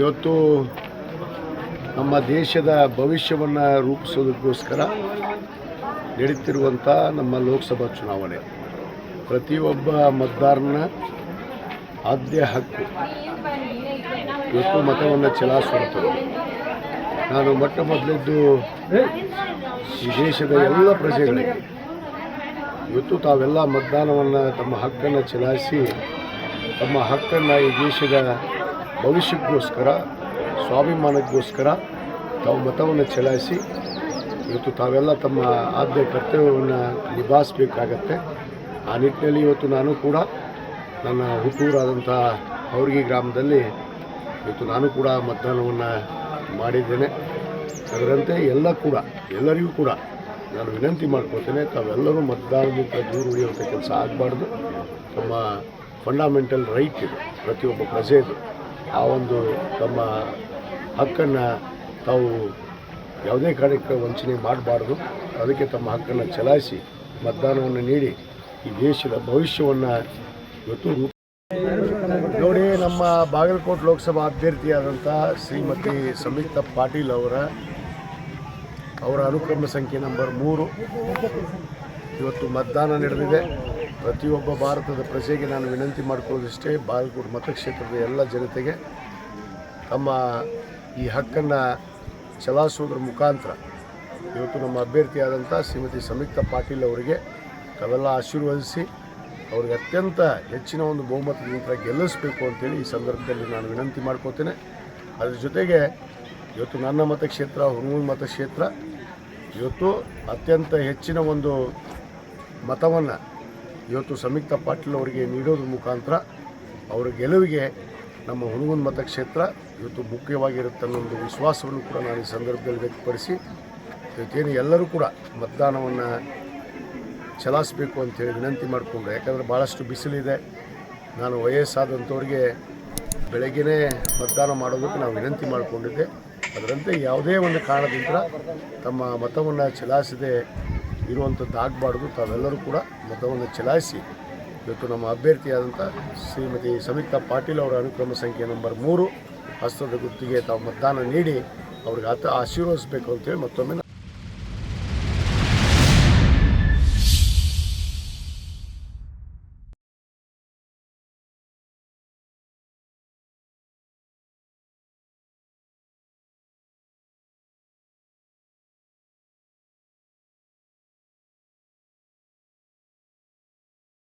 ಇವತ್ತು ನಮ್ಮ ದೇಶದ ಭವಿಷ್ಯವನ್ನು ರೂಪಿಸೋದಕ್ಕೋಸ್ಕರ ನಡೀತಿರುವಂಥ ನಮ್ಮ ಲೋಕಸಭಾ ಚುನಾವಣೆ. ಪ್ರತಿಯೊಬ್ಬ ಮತದಾರನ ಆದ್ಯ ಹಕ್ಕು. ಇವತ್ತು ಮತವನ್ನು ಚಲಾಯಿಸುವಂಥದ್ದು. ನಾನು ಮೊಟ್ಟ ಮೊದಲಿದ್ದು ಈ ದೇಶದ ಎಲ್ಲ ಪ್ರಜೆಗಳಿಗೆ ಇವತ್ತು ತಾವೆಲ್ಲ ಮತದಾನವನ್ನು ತಮ್ಮ ಹಕ್ಕನ್ನು ಚಲಾಯಿಸಿ, ತಮ್ಮ ಹಕ್ಕನ್ನು ಈ ದೇಶದ ಭವಿಷ್ಯಕ್ಕೋಸ್ಕರ, ಸ್ವಾಭಿಮಾನಕ್ಕೋಸ್ಕರ ತಾವು ಮತವನ್ನು ಚಲಾಯಿಸಿ, ಇವತ್ತು ತಾವೆಲ್ಲ ತಮ್ಮ ಆದ್ಯ ಕರ್ತವ್ಯವನ್ನು ನಿಭಾಯಿಸಬೇಕಾಗತ್ತೆ. ಆ ನಿಟ್ಟಿನಲ್ಲಿ ಇವತ್ತು ನಾನು ಕೂಡ ನನ್ನ ಹುಟ್ಟೂರಾದಂಥ ಅವ್ರಿಗೆ ಗ್ರಾಮದಲ್ಲಿ ಇವತ್ತು ನಾನು ಕೂಡ ಮತದಾನವನ್ನು ಮಾಡಿದ್ದೇನೆ. ಅದರಂತೆ ಎಲ್ಲ ಕೂಡ, ಎಲ್ಲರಿಗೂ ಕೂಡ ನಾನು ವಿನಂತಿ ಮಾಡ್ಕೊಳ್ತೇನೆ, ತಾವೆಲ್ಲರೂ ಮತದಾನದಿಂದ ದೂರ ಉಳಿಯುವಂಥ ಕೆಲಸ ಆಗಬಾರ್ದು. ತಮ್ಮ ಫಂಡಮೆಂಟಲ್ ರೈಟ್ ಇದು, ಪ್ರತಿಯೊಬ್ಬ ಪ್ರಜೆದು. ಆ ಒಂದು ತಮ್ಮ ಹಕ್ಕನ್ನು ತಾವು ಯಾವುದೇ ಕಾರ್ಯಕ್ಕೆ ವಂಚನೆ ಮಾಡಬಾರ್ದು. ಅದಕ್ಕೆ ತಮ್ಮ ಹಕ್ಕನ್ನು ಚಲಾಯಿಸಿ ಮತದಾನವನ್ನು ನೀಡಿ ಈ ದೇಶದ ಭವಿಷ್ಯವನ್ನು ಇವತ್ತು ರೂಪ ನೋಡಿ, ನಮ್ಮ ಬಾಗಲಕೋಟೆ ಲೋಕಸಭಾ ಅಭ್ಯರ್ಥಿಯಾದಂಥ ಶ್ರೀಮತಿ ಸಂಯುಕ್ತ ಪಾಟೀಲ್ ಅವರ ಅವರ ಅನುಕ್ರಮ ಸಂಖ್ಯೆ ನಂಬರ್ ಮೂರು. ಇವತ್ತು ಮತದಾನ ನಡೆದಿದೆ. ಪ್ರತಿಯೊಬ್ಬ ಭಾರತದ ಪ್ರಜೆಗೆ ನಾನು ವಿನಂತಿ ಮಾಡಿಕೊಳ್ಳೋದಿಷ್ಟೇ, ಬಾಗಲಕೋಟೆ ಮತಕ್ಷೇತ್ರದ ಎಲ್ಲ ಜನತೆಗೆ ತಮ್ಮ ಈ ಹಕ್ಕನ್ನು ಚಲಾಯಿಸೋದ್ರ ಮುಖಾಂತರ ಇವತ್ತು ನಮ್ಮ ಅಭ್ಯರ್ಥಿಯಾದಂಥ ಶ್ರೀಮತಿ ಸಂಯುಕ್ತ ಪಾಟೀಲ್ ಅವರಿಗೆ ತಾವೆಲ್ಲ ಆಶೀರ್ವದಿಸಿ ಅವ್ರಿಗೆ ಅತ್ಯಂತ ಹೆಚ್ಚಿನ ಒಂದು ಬಹುಮತದಿಂದ ಗೆಲ್ಲಿಸಬೇಕು ಅಂತೇಳಿ ಈ ಸಂದರ್ಭದಲ್ಲಿ ನಾನು ವಿನಂತಿ ಮಾಡ್ಕೋತೇನೆ ಅದ್ರ ಜೊತೆಗೆ ಇವತ್ತು ನನ್ನ ಮತಕ್ಷೇತ್ರ ಹುಣಗೂರು ಮತಕ್ಷೇತ್ರ ಇವತ್ತು ಅತ್ಯಂತ ಹೆಚ್ಚಿನ ಒಂದು ಮತವನ್ನು ಇವತ್ತು ಸಂಯುಕ್ತ ಪಾಟೀಲ್ ಅವರಿಗೆ ನೀಡೋದ್ರ ಮುಖಾಂತರ ಅವರ ಗೆಲುವಿಗೆ ನಮ್ಮ ಹುಣಗೂರು ಮತಕ್ಷೇತ್ರ ಇವತ್ತು ಮುಖ್ಯವಾಗಿರುತ್ತೆ ಅನ್ನೋ ಒಂದು ವಿಶ್ವಾಸವನ್ನು ಕೂಡ ನಾನು ಈ ಸಂದರ್ಭದಲ್ಲಿ ವ್ಯಕ್ತಪಡಿಸಿ ಇವತ್ತೇನು ಎಲ್ಲರೂ ಕೂಡ ಮತದಾನವನ್ನು ಚಲಾಯಿಸಬೇಕು ಅಂತೇಳಿ ವಿನಂತಿ ಮಾಡಿಕೊಂಡೆ ಯಾಕಂದರೆ ಭಾಳಷ್ಟು ಬಿಸಿಲಿದೆ. ನಾನು ವಯಸ್ಸಾದಂಥವ್ರಿಗೆ ಬೆಳಗ್ಗೆನೇ ಮತದಾನ ಮಾಡೋದಕ್ಕೆ ನಾವು ವಿನಂತಿ ಮಾಡಿಕೊಂಡಿದ್ದೆ. ಅದರಂತೆ ಯಾವುದೇ ಒಂದು ಕಾರಣದಿಂದ ತಮ್ಮ ಮತವನ್ನು ಚಲಾಯಿಸದೆ ಇರುವಂಥದ್ದು ಆಗಬಾರ್ದು. ತಾವೆಲ್ಲರೂ ಕೂಡ ಮತವನ್ನು ಚಲಾಯಿಸಿ. ಇವತ್ತು ನಮ್ಮ ಅಭ್ಯರ್ಥಿಯಾದಂಥ ಶ್ರೀಮತಿ ಸಮಿತಾ ಪಾಟೀಲ್ ಅವರ ಅನುಕ್ರಮ ಸಂಖ್ಯೆ ನಂಬರ್ ಮೂರು. ಹಸ್ತದ ಗುತ್ತಿಗೆ ತಾವು ಮತದಾನ ನೀಡಿ, ಅವ್ರಿಗೆ ಆತ ಆಶೀರ್ವದಿಸಬೇಕು ಅಂತೇಳಿ ಮತ್ತೊಮ್ಮೆ